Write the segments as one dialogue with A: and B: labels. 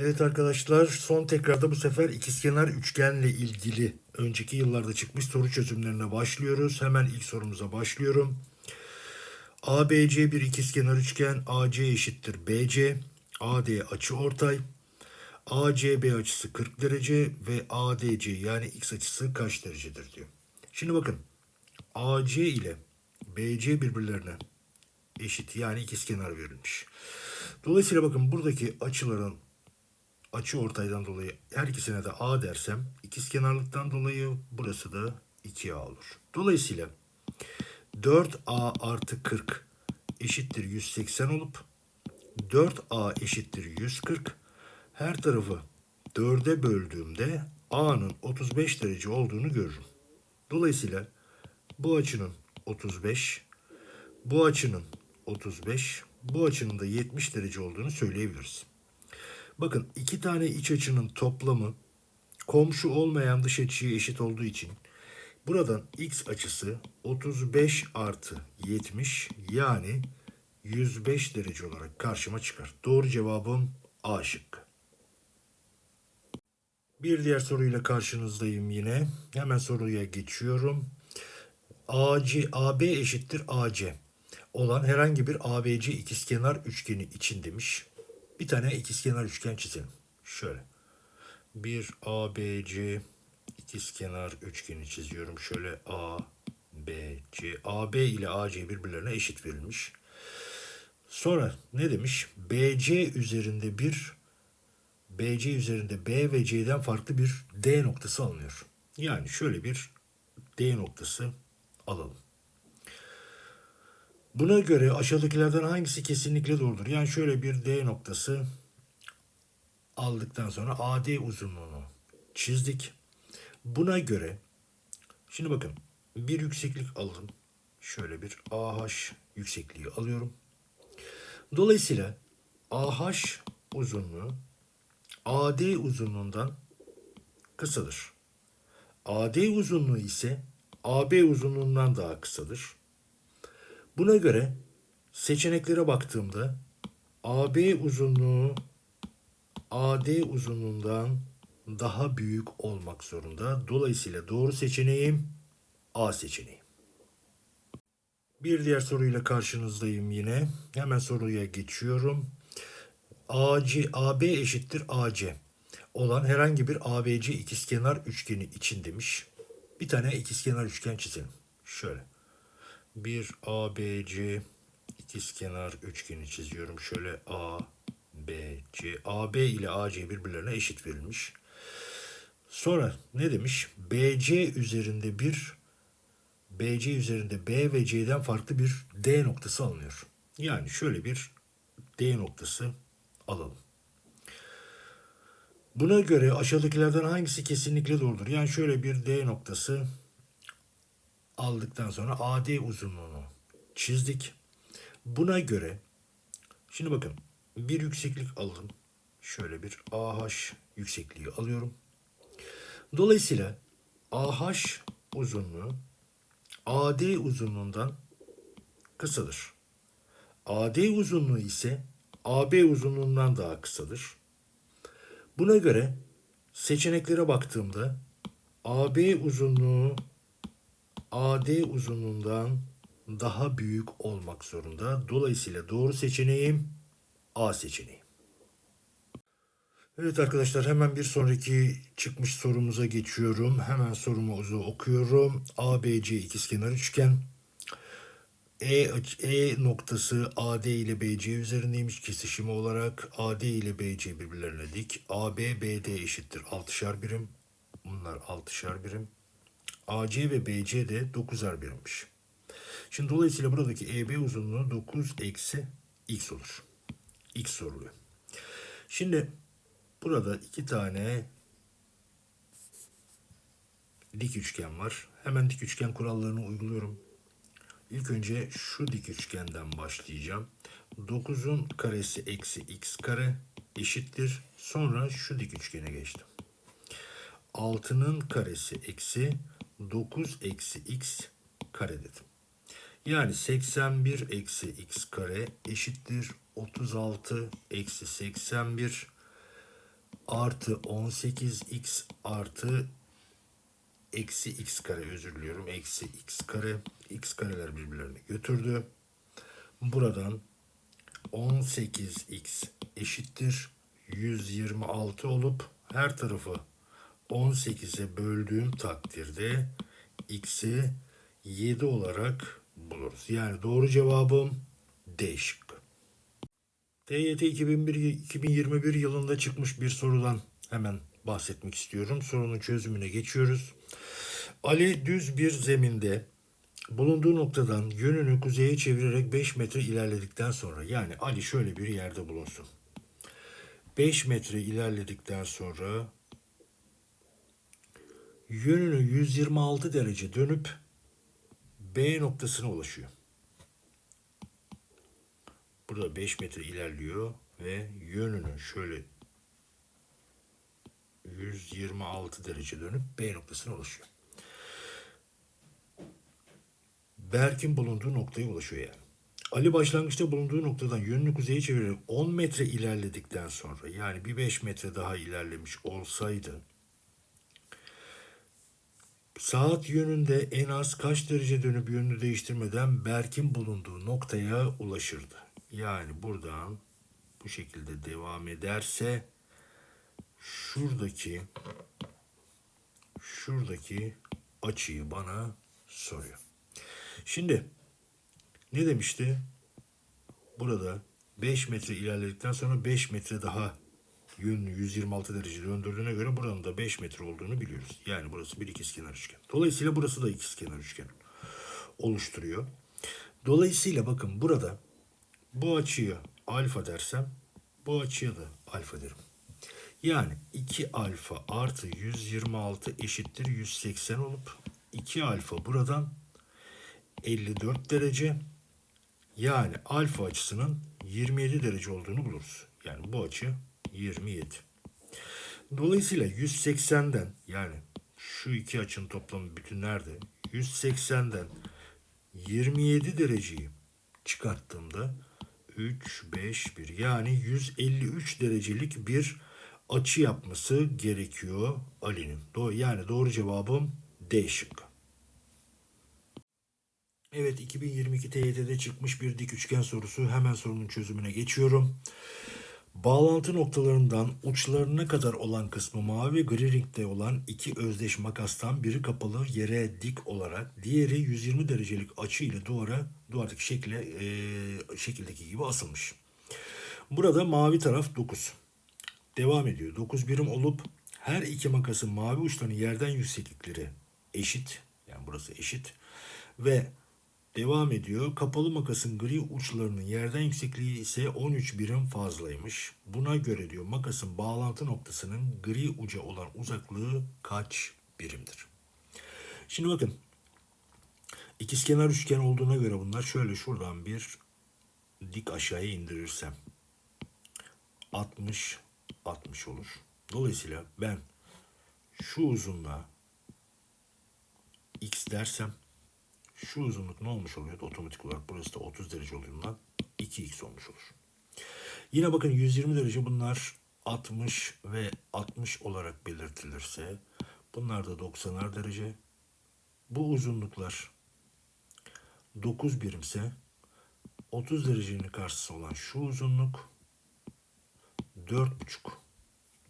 A: Evet arkadaşlar son tekrarda bu sefer ikizkenar üçgenle ilgili önceki yıllarda çıkmış soru çözümlerine başlıyoruz. Hemen ilk sorumuza başlıyorum. ABC bir ikizkenar üçgen AC eşittir BC. AD açı ortay. ACB açısı 40 derece ve ADC yani x açısı kaç derecedir diyor. Şimdi bakın AC ile BC birbirlerine eşit yani ikizkenar verilmiş. Dolayısıyla bakın buradaki açıların açı ortaydan dolayı her ikisine de A dersem ikizkenarlıktan dolayı burası da 2A olur. Dolayısıyla 4A artı 40 eşittir 180 olup 4A eşittir 140 her tarafı 4'e böldüğümde A'nın 35 derece olduğunu görürüm. Dolayısıyla bu açının 35, bu açının 35, bu açının da 70 derece olduğunu söyleyebiliriz. Bakın iki tane iç açının toplamı komşu olmayan dış açıya eşit olduğu için buradan x açısı 35 artı 70 yani 105 derece olarak karşıma çıkar. Doğru cevabım A şıkkı. Bir diğer soruyla karşınızdayım yine. Hemen soruya geçiyorum. AC, AB eşittir AC olan herhangi bir ABC ikizkenar üçgeni için demiş. Bir tane ikizkenar üçgen çizelim. Şöyle. Bir ABC ikizkenar üçgeni çiziyorum. Şöyle A, B, C. AB ile AC birbirlerine eşit verilmiş. Sonra ne demiş? BC üzerinde bir BC üzerinde B ve C'den farklı bir D noktası alınıyor. Yani şöyle bir D noktası alalım. Buna göre aşağıdakilerden hangisi kesinlikle doğrudur? Yani şöyle bir D noktası aldıktan sonra AD uzunluğunu çizdik. Buna göre şimdi bakın bir yükseklik alalım. Şöyle bir AH yüksekliği alıyorum. Dolayısıyla AH uzunluğu AD uzunluğundan kısadır. AD uzunluğu ise AB uzunluğundan daha kısadır. Buna göre seçeneklere baktığımda AB uzunluğu AD uzunluğundan daha büyük olmak zorunda. Dolayısıyla doğru seçeneğim A seçeneği. Bir diğer soruyla karşınızdayım yine. Hemen soruya geçiyorum. AC, AB eşittir AC olan herhangi bir ABC ikizkenar üçgeni için demiş. Bir tane ikizkenar üçgen çizelim. Şöyle. Bir ABC ikizkenar üçgeni çiziyorum. Şöyle A, B, C. AB ile AC birbirlerine eşit verilmiş. Sonra ne demiş? BC üzerinde bir BC üzerinde B ve C'den farklı bir D noktası alınıyor. Yani şöyle bir D noktası alalım. Buna göre aşağıdakilerden hangisi kesinlikle doğrudur? Yani şöyle bir D noktası aldıktan sonra AD uzunluğunu çizdik. Buna göre şimdi bakın bir yükseklik alalım. Şöyle bir AH yüksekliği alıyorum. Dolayısıyla AH uzunluğu AD uzunluğundan kısadır. AD uzunluğu ise AB uzunluğundan daha kısadır. Buna göre seçeneklere baktığımda AB uzunluğu AD uzunluğundan daha büyük olmak zorunda. Dolayısıyla doğru seçeneğim A seçeneği. Evet arkadaşlar hemen bir sonraki çıkmış sorumuza geçiyorum. Hemen sorumuzu okuyorum. ABC ikizkenar üçgen. E, e noktası AD ile BC üzerindeymiş kesişimi olarak AD ile BC birbirlerine dik. AB BD eşittir 6'şar birim. Bunlar 6'şar birim. AC ve BC de 9'ar birimmiş. Şimdi dolayısıyla buradaki EB uzunluğu 9 eksi x olur. X soruluyor. Şimdi burada iki tane dik üçgen var. Hemen dik üçgen kurallarını uyguluyorum. İlk önce şu dik üçgenden başlayacağım. 9'un karesi eksi x kare eşittir. Sonra şu dik üçgene geçtim. 6'nın karesi eksi 9 eksi x kare dedim. Yani 81 eksi x kare eşittir 36 eksi 81 artı 18x artı eksi x kare özür diliyorum. Eksi x kare. x kareler birbirlerini götürdü. Buradan 18x eşittir 126 olup her tarafı 18'e böldüğüm takdirde x'i 7 olarak buluruz. Yani doğru cevabım D şıkkı. TYT 2001, 2021 yılında çıkmış bir sorudan hemen bahsetmek istiyorum. Sorunun çözümüne geçiyoruz. Ali düz bir zeminde bulunduğu noktadan yönünü kuzeye çevirerek 5 metre ilerledikten sonra yani Ali şöyle bir yerde bulunsun. 5 metre ilerledikten sonra yönünü 126 derece dönüp B noktasına ulaşıyor. Burada 5 metre ilerliyor ve yönünü şöyle 126 derece dönüp B noktasına ulaşıyor. Berk'in bulunduğu noktaya ulaşıyor yani. Ali başlangıçta bulunduğu noktadan yönünü kuzeye çevirerek 10 metre ilerledikten sonra yani bir 5 metre daha ilerlemiş olsaydı saat yönünde en az kaç derece dönüp yönünü değiştirmeden Berk'in bulunduğu noktaya ulaşırdı. Yani buradan bu şekilde devam ederse şuradaki şuradaki açıyı bana soruyor. Şimdi ne demişti? Burada 5 metre ilerledikten sonra 5 metre daha yönünü 126 derece döndürdüğüne göre buranın da 5 metre olduğunu biliyoruz. Yani burası bir ikizkenar üçgen. Dolayısıyla burası da ikizkenar üçgen oluşturuyor. Dolayısıyla bakın burada bu açıya alfa dersem bu açıya da alfa derim. Yani 2 alfa artı 126 eşittir 180 olup 2 alfa buradan 54 derece yani alfa açısının 27 derece olduğunu buluruz. Yani bu açı 27. Dolayısıyla 180'den yani şu iki açının toplamı bütün nerede? 180'den 27 dereceyi çıkarttığımda 3, 5, 1 yani 153 derecelik bir açı yapması gerekiyor Ali'nin. Yani doğru cevabım D şıkkı. Evet 2022 TYT'de çıkmış bir dik üçgen sorusu. Hemen sorunun çözümüne geçiyorum. Bağlantı noktalarından uçlarına kadar olan kısmı mavi gri renkte olan iki özdeş makastan biri kapalı yere dik olarak diğeri 120 derecelik açı ile duvara duvardaki şekle, e, şekildeki gibi asılmış. Burada mavi taraf 9. Devam ediyor. 9 birim olup her iki makasın mavi uçlarının yerden yükseklikleri eşit. Yani burası eşit. Ve devam ediyor. Kapalı makasın gri uçlarının yerden yüksekliği ise 13 birim fazlaymış. Buna göre diyor makasın bağlantı noktasının gri uca olan uzaklığı kaç birimdir? Şimdi bakın. İkizkenar üçgen olduğuna göre bunlar şöyle şuradan bir dik aşağıya indirirsem 60 60 olur. Dolayısıyla ben şu uzunluğa x dersem şu uzunluk ne olmuş oluyor? Otomatik olarak burası da 30 derece olduğundan 2x olmuş olur. Yine bakın 120 derece bunlar 60 ve 60 olarak belirtilirse bunlar da 90'ar derece. Bu uzunluklar 9 birimse 30 derecenin karşısı olan şu uzunluk 4,5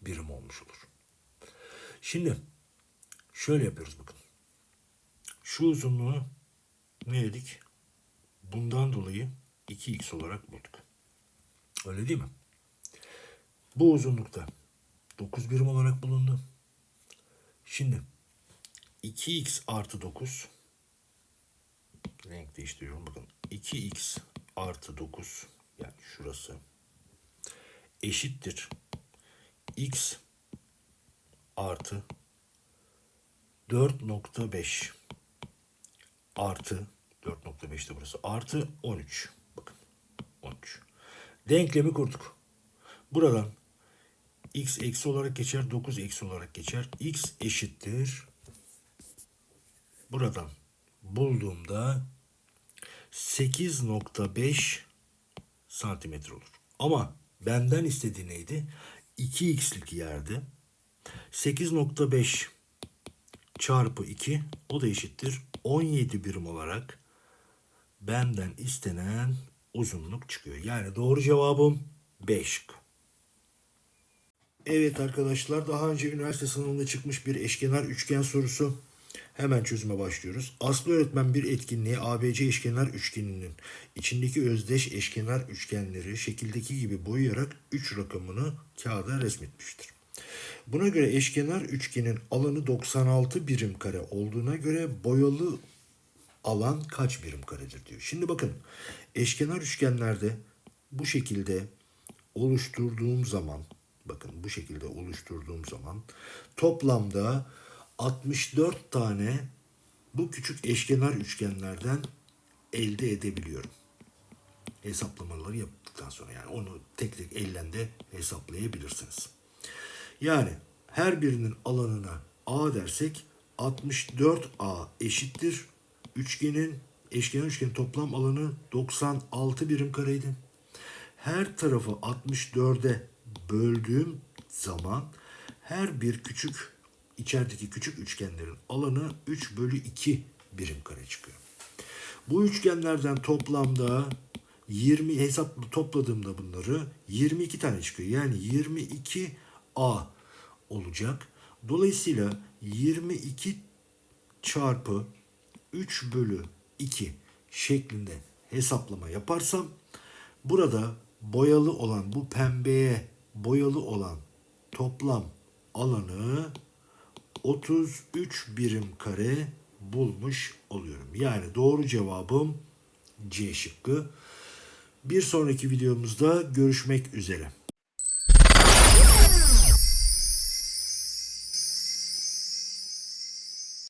A: birim olmuş olur. Şimdi şöyle yapıyoruz bakın. Şu uzunluğu ne dedik? Bundan dolayı 2x olarak bulduk. Öyle değil mi? Bu uzunlukta 9 birim olarak bulundu. Şimdi 2x artı 9 renk değiştiriyorum bakın 2x artı 9 yani şurası eşittir x artı 4.5 artı 4.5'te burası. Artı 13 bakın 13 denklemi kurduk. Buradan x eksi olarak geçer 9 eksi olarak geçer. X eşittir. Buradan bulduğumda 8.5 santimetre olur. Ama benden istediği neydi? 2x'lik yerde 8.5 çarpı 2 o da eşittir. 17 birim olarak benden istenen uzunluk çıkıyor. Yani doğru cevabım 5 şıkkı. Evet arkadaşlar daha önce üniversite sınavında çıkmış bir eşkenar üçgen sorusu. Hemen çözüme başlıyoruz. Aslı öğretmen bir etkinliği ABC eşkenar üçgeninin içindeki özdeş eşkenar üçgenleri şekildeki gibi boyayarak 3 rakamını kağıda resmetmiştir. Buna göre eşkenar üçgenin alanı 96 birim kare olduğuna göre boyalı alan kaç birim karedir diyor. Şimdi bakın eşkenar üçgenlerde bu şekilde oluşturduğum zaman bakın bu şekilde oluşturduğum zaman toplamda 64 tane bu küçük eşkenar üçgenlerden elde edebiliyorum. Hesaplamaları yaptıktan sonra yani onu tek tek ellen de hesaplayabilirsiniz. Yani her birinin alanına A dersek 64A eşittir. Üçgenin eşkenar üçgenin toplam alanı 96 birim kareydi. Her tarafı 64'e böldüğüm zaman her bir küçük içerideki küçük üçgenlerin alanı 3 bölü 2 birim kare çıkıyor. Bu üçgenlerden toplamda 20 hesap topladığımda bunları 22 tane çıkıyor. Yani 22A olacak. Dolayısıyla 22 çarpı 3 bölü 2 şeklinde hesaplama yaparsam burada boyalı olan bu pembeye boyalı olan toplam alanı 33 birim kare bulmuş oluyorum. Yani doğru cevabım C şıkkı. Bir sonraki videomuzda görüşmek üzere.